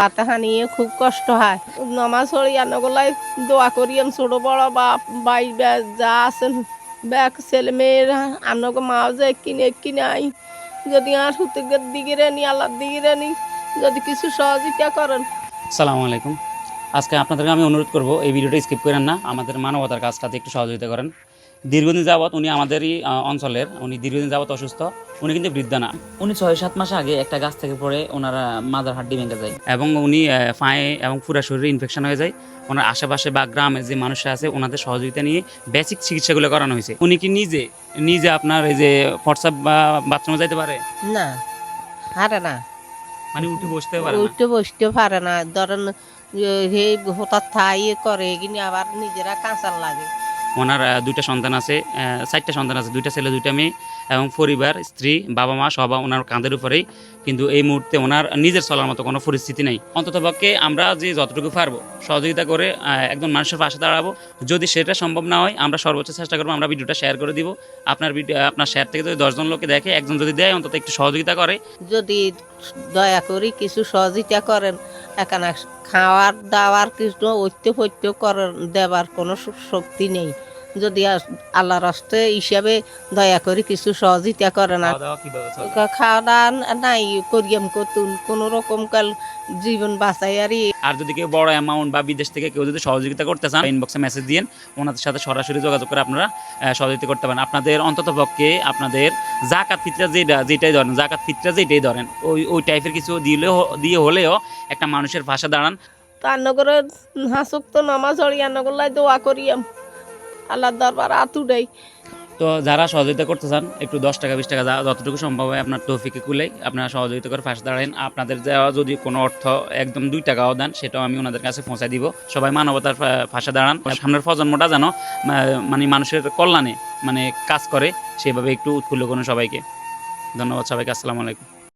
পাতা হানিয়ে খুব কষ্ট হয়। নমাজ হরি আনগোলাই দোয়া করি করিয়াম ছোট বড় বাপ বাই বে- যা আছেন ব্যাগ, ছেলে মেয়েরা আনগো মাও যে কিনে কিনে আই। যদি আর হুতুকের দিকে নি, আল্লাহর দিকে নি, যদি কিছু সহযোগিতা করেন। সালামু আলাইকুম। আজকে আপনাদেরকে আমি অনুরোধ করব, এই ভিডিওটা স্কিপ করেন না। আমাদের মানবতার কাজটাতে একটু সহযোগিতা করেন। দীর্ঘদিন যাবৎ উনি আমাদেরই অঞ্চলের উনি দীর্ঘদিন যাবৎ অসুস্থ উনি কিন্তু বৃদ্ধা না। উনি ছয় সাত মাস আগে একটা গাছ থেকে পড়ে ওনারা মাদার হাড্ডি ভেঙে যায়। এবং উনি পায়ে এবং পুরা শরীরে ইনফেকশন হয়ে যায়। ওনার আশেপাশে বা গ্রামের যে মানুষরা আছে ওনাদের সহযোগিতা নিয়ে বেসিক চিকিৎসাগুলো করানো হয়েছে। উনি কি নিজে নিজে আপনার এই যে হোয়াটসঅ্যাপ বা বাথরুমে যাইতে পারে? না হারে না। মানে উঠে বসতে পারে না? উঠতে বসতে পারে না। ধরেন হে হঠাৎ থাই করে কিন্তু আবার নিজেরা কাঁচার লাগে। ওনার দুইটা সন্তান আছে চারটা সন্তান আছে দুইটা ছেলে দুইটা মেয়ে। এবং পরিবার, স্ত্রী বাবা মা সবাই ওনার কাঁধের উপরেই। কিন্তু এই মুহূর্তে ওনার নিজের চলার মতো কোনো পরিস্থিতি নেই। অন্ততপক্ষে আমরা যে যতটুকু পারব, সহযোগিতা করে একজন মানুষের পাশে দাঁড়াবো। যদি সেটা সম্ভব না হয়, আমরা সর্বোচ্চ চেষ্টা করব, আমরা ভিডিওটা শেয়ার করে দিব। আপনার ভিডিও আপনার শেয়ার থেকে যদি দশজন লোকে দেখে, একজন যদি দেয়, অন্তত একটু সহযোগিতা করে। যদি দয়া করি কিছু সহযোগিতা করেন, এখানে খাওয়ার, দাওয়ার কিছু ঐত্য ফৈত্য করার দেবার কোনো শক্তি নেই। যদি আল্লাহর রাস্তে হিসাবে দয়া করে কিছু সহযোগিতা করেন আর খাওয়া দাওয়া নাই করিয়াম কতুন কোনো রকম কাল জীবন বাঁচাই আর আর যদি কেউ বড় অ্যামাউন্ট বা বিদেশ থেকে কেউ যদি সহযোগিতা করতে চান ইনবক্সে মেসেজ দিন ওনাদের সাথে সরাসরি যোগাযোগ করে আপনারা সহযোগিতা করতে পারেন। আপনাদের অন্তত পক্ষে আপনাদের জাকাত ফিতরা যেটা যেটাই ধরেন জাকাত ফিতরা যেটাই ধরেন ওই ওই টাইপের কিছু দিলেও দিয়ে হলেও একটা মানুষের ভাষা দাঁড়ান। তান্নগরে হাসুক তো নামাজ হরিয়া দোয়া করিয়াম। আল্লাহর দরবার আতু দেয় তো যারা সহযোগিতা করতে চান, একটু দশ টাকা, বিশ টাকা যতটুকু সম্ভব হয় আপনার তৌফিকে কুলাই আপনারা সহযোগিতা করে পাশে দাঁড়ান আপনাদের দেওয়া যদি কোনো অর্থ একদম দুই টাকাও দেন, সেটাও আমি ওনাদের কাছে পৌঁছায় দিব। সবাই মানবতার পাশে দাঁড়ান। সামনের প্রজন্মটা যেন মানে মানুষের কল্যাণে মানে কাজ করে, সেভাবে একটু উৎফুল্ল করুন সবাইকে। ধন্যবাদ সবাইকে, আসসালামু আলাইকুম।